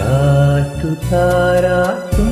കാറ്റു താരാട്ടും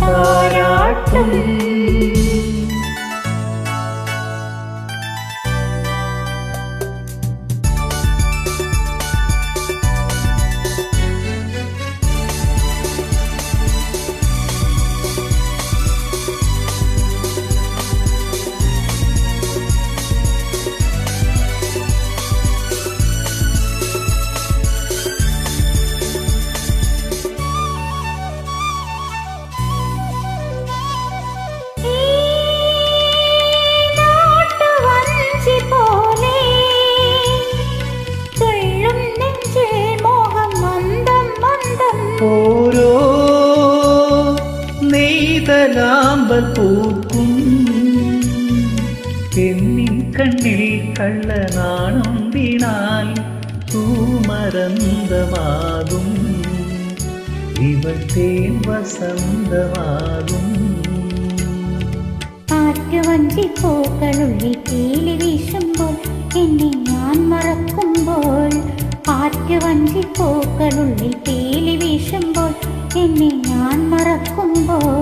பாராட்டும் ഓരോ നെയ്തലാമ്പൽ പൂക്കും. എന്നിൻ കണ്ണിൽ കള്ളനാണം വീണാൽ തൂമരന്തമാകും. ഇവട്ടേൻ വസന്തമാകും. കാറ്റുവഞ്ചി പൂക്കളുള്ളിൽ കീലി വീശുമ്പോൾ എന്നെ ഞാൻ മറക്കുമ്പോൾ കാറ്റുവഞ്ചി പൂക്കളുള്ളിൽ കീലി വീശുമ്പോൾ എന്നെ ഞാൻ മറക്കുമ്പോൾ